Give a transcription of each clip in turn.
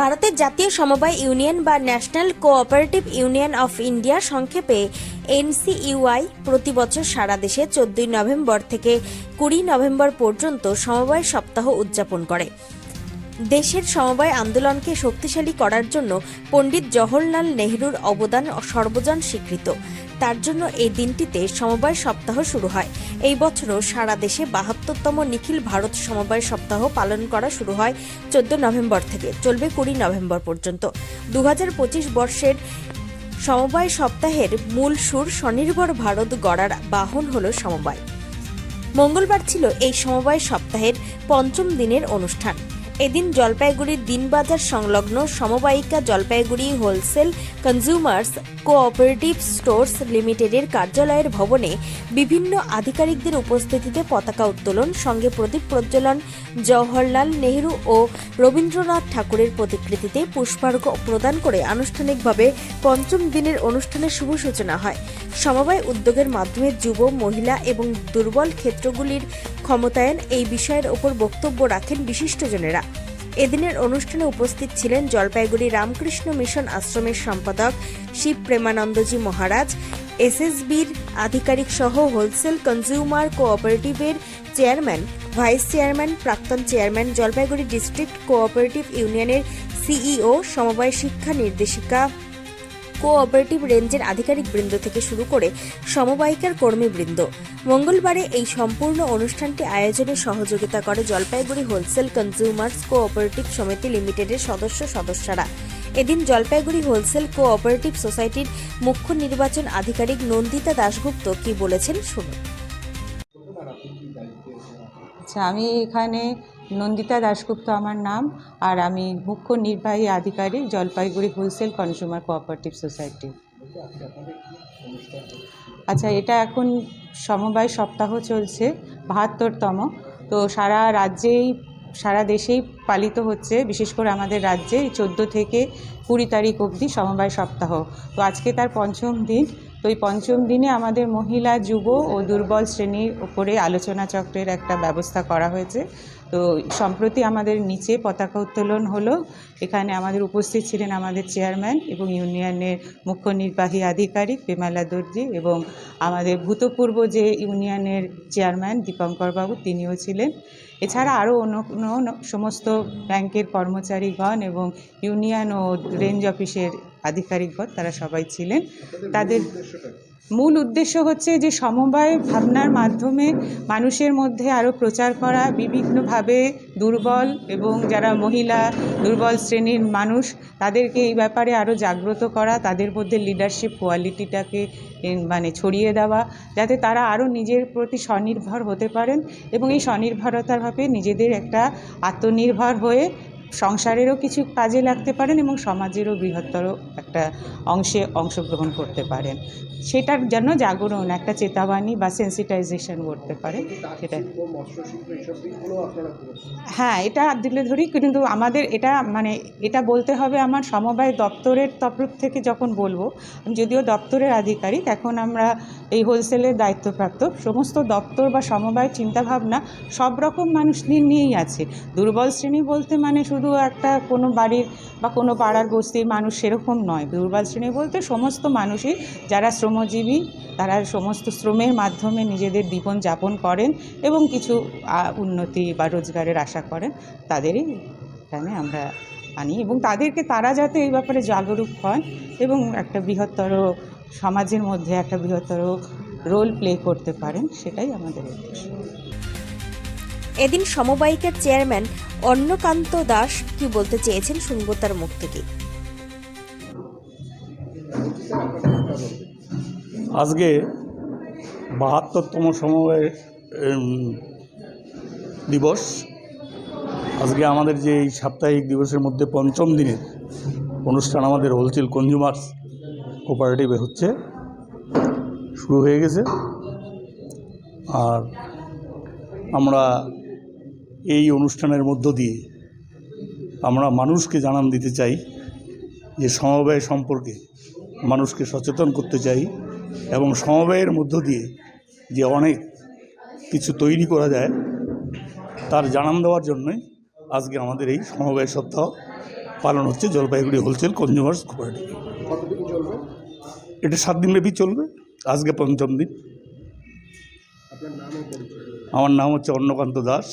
ভারতের জাতীয় সমবায় ইউনিয়ন বা national cooperative union of India সংক্ষেপে এনসিইউআই প্রতি বছর সারা দেশে চোদ্দই নভেম্বর থেকে কুড়ি নভেম্বর পর্যন্ত সমবায় সপ্তাহ উদযাপন করে। দেশের সমবায় আন্দোলনকে শক্তিশালী করার জন্য পণ্ডিত জওহরলাল নেহরুর অবদান সর্বজন স্বীকৃত। তার জন্য এই দিনটিতে সমবায় সপ্তাহ শুরু হয়। এই বছরও সারা দেশে বাহাত্তরতম নিখিল ভারত সমবায় সপ্তাহ পালন করা শুরু হয় চোদ্দ নভেম্বর থেকে। চলবে কুড়ি নভেম্বর পর্যন্ত। দু হাজার পঁচিশ বর্ষের সমবায় সপ্তাহের মূল সুর স্বনির্ভর ভারত গড়ার বাহন হল সমবায়। মঙ্গলবার ছিল এই সমবায় সপ্তাহের পঞ্চম দিনের অনুষ্ঠান। এদিন জলপাইগুড়ির দিনবাজার সংলগ্ন সমবায়িকা Jalpaiguri wholesale consumers cooperative stores লিমিটেডের কার্যালয়ের ভবনে বিভিন্ন আধিকারিকদের উপস্থিতিতে পতাকা উত্তোলন, সঙ্গে প্রদীপ প্রজ্বলন, জওহরলাল নেহরু ও রবীন্দ্রনাথ ঠাকুরের প্রতিকৃতিতে পুষ্পার্ঘ প্রদান করে আনুষ্ঠানিকভাবে পঞ্চম দিনের অনুষ্ঠানের শুভ সূচনা হয়। সমবায় উদ্যোগের মাধ্যমে যুব, মহিলা এবং দুর্বল ক্ষেত্রগুলির ক্ষমতায়ন এই বিষয়ের ওপর বক্তব্য রাখেন বিশিষ্টজনেরা। এদিনের অনুষ্ঠানে উপস্থিত ছিলেন জলপাইগুড়ি রামকৃষ্ণ মিশন আশ্রমের সম্পাদক শিব প্রেমানন্দজি মহারাজ, এসএসবির আধিকারিক সহ হোলসেল কনজিউমার কোঅপারেটিভের চেয়ারম্যান, ভাইস চেয়ারম্যান, প্রাক্তন চেয়ারম্যান, জলপাইগুড়ি ডিস্ট্রিক্ট কোঅপারেটিভ ইউনিয়নের সিইও, সমবায় শিক্ষা নির্দেশিকা কোঅপারেটিভ রেঞ্জের আধিকারিক বৃন্দ থেকে শুরু করে সমবায়িকার কর্মীবৃন্দ মঙ্গলবারে এই সম্পূর্ণ অনুষ্ঠানটি আয়োজনে সহযোগিতা করে জলপাইগুড়ি হোলসেল কনজিউমার্স কোঅপারেটিভ সমিতি লিমিটেডের সদস্য সদস্যরা। এদিন জলপাইগুড়ি হোলসেল কোঅপারেটিভ সোসাইটির মুখ্য নির্বাচন আধিকারিক নন্দিতা দাশগুপ্ত কি বলেছেন শুনুন। আচ্ছা আমি এখানে নন্দিতা দাশগুপ্ত আমার নাম, আর আমি মুখ্য নির্বাহী আধিকারিক Jalpaiguri wholesale consumer cooperative society. আচ্ছা এটা এখন সমবায় সপ্তাহ চলছে, বাহাত্তরতম। তো সারা রাজ্যেই, সারা দেশেই পালিত হচ্ছে, বিশেষ করে আমাদের রাজ্যে চোদ্দ থেকে কুড়ি তারিখ অবধি সমবায় সপ্তাহ। তো আজকে তার পঞ্চম দিন তো এই পঞ্চম দিনে আমাদের মহিলা, যুব ও দুর্বল শ্রেণির ওপরে আলোচনা চক্রের একটা ব্যবস্থা করা হয়েছে। তো সম্প্রতি আমাদের নিচে পতাকা উত্তোলন হলো। এখানে আমাদের উপস্থিত ছিলেন আমাদের চেয়ারম্যান এবং ইউনিয়নের মুখ্য নির্বাহী আধিকারিক পেমালা দর্জি এবং আমাদের ভূতপূর্ব যে ইউনিয়নের চেয়ারম্যান দীপঙ্কর বাবু তিনিও ছিলেন। এছাড়া আরও অন্য অন্য সমস্ত ব্যাংকের কর্মচারীগণ এবং ইউনিয়ন ও রেঞ্জ অফিসের আধিকারিকগণ, তারা সবাই ছিলেন। তাদের মূল উদ্দেশ্য হচ্ছে যে সমবায় ভাবনার মাধ্যমে মানুষের মধ্যে আরও প্রচার করা, বিভিন্নভাবে দুর্বল এবং যারা মহিলা, দুর্বল শ্রেণির মানুষ, তাদেরকে এই ব্যাপারে আরও জাগ্রত করা, তাদের মধ্যে লিডারশিপ কোয়ালিটিটাকে মানে ছড়িয়ে দেওয়া, যাতে তারা আরও নিজের প্রতি স্বনির্ভর হতে পারেন এবং এই স্বনির্ভরতার ভাবে নিজেদের একটা আত্মনির্ভর হয়ে সংসারেরও কিছু কাজে লাগতে পারেন এবং সমাজেরও বৃহত্তর একটা অংশে অংশগ্রহণ করতে পারেন। সেটার জন্য জাগরণ, একটা চেতাবাণী বা সেন্সিটাইজেশন করতে পারে সেটা হ্যাঁ এটা দিলে ধরি কিন্তু আমাদের এটা মানে এটা বলতে হবে আমার সমবায় দপ্তরের তরফ থেকে যখন বলব আমি যদিও দপ্তরের আধিকারিক, এখন আমরা এই হোলসেলের দায়িত্বপ্রাপ্ত, সমস্ত দপ্তর বা সমবায় চিন্তাভাবনা সব রকম মানুষ নিয়েই আছে। দুর্বল শ্রেণি বলতে মানে শুধু একটা কোনো বাড়ির বা কোনো পাড়ার বস্তির মানুষ সেরকম নয়। দুর্বল শ্রেণি বলতে সমস্ত মানুষই যারা শ্রমজীবী, তারা সমস্ত শ্রমের মাধ্যমে নিজেদের জীবন যাপন করেন এবং কিছু উন্নতি বা রোজগারের আশা করেন, তাদেরই এখানে আমরা আনি এবং তাদেরকে তারা যাতে এই ব্যাপারে জাগরুক হন এবং একটা বৃহত্তর সমাজের মধ্যে একটা বৃহত্তর রোল প্লে করতে পারেন, সেটাই আমাদের উদ্দেশ্য। এদিন সমবায়িকার চেয়ারম্যান অন্নকান্ত দাস কি বলতে চেয়েছেন শুনব তার মুখ থেকে। আজকে বাহাত্তরতম সমবায় দিবস। আজকে আমাদের যে এই সাপ্তাহিক দিবসের মধ্যে পঞ্চম দিনের অনুষ্ঠান আমাদের হোলসেল কনজিউমার্স কোপারেটিভে হচ্ছে, শুরু হয়ে গেছে। আর আমরা এই অনুষ্ঠানের মধ্য দিয়ে আমরা মানুষকে জানান দিতে চাই, যে সমবায় সম্পর্কে মানুষকে সচেতন করতে চাই। এবং সমবায়ের মধ্য দিয়ে যে অনেক কিছু তৈরি করা যায় তার জানান দেওয়ার জন্যই আজকে আমাদের এই সমবায় সপ্তাহ পালন হচ্ছে জলপাইগুড়ি হোলসেল কনজিউমার্স কোপারেটিভ এটা সাত দিনব্যাপী চলবে আজকে পঞ্চম দিন। আমার নাম হচ্ছে অন্নকান্ত দাস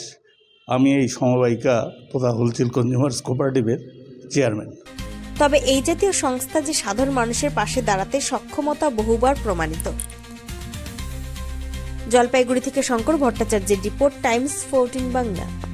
আমি এই সমবায়িকা তথা হোলসেল কনজিউমার্স কোপারেটিভের চেয়ারম্যান। তবে এই জাতীয় সংস্থা যে সাধারণ মানুষের পাশে দাঁড়াতে সক্ষমতা বহুবার প্রমাণিত। জলপাইগুড়ি থেকে শঙ্কর ভট্টাচার্যের রিপোর্ট, টাইমস, ফোরটিন বাংলা।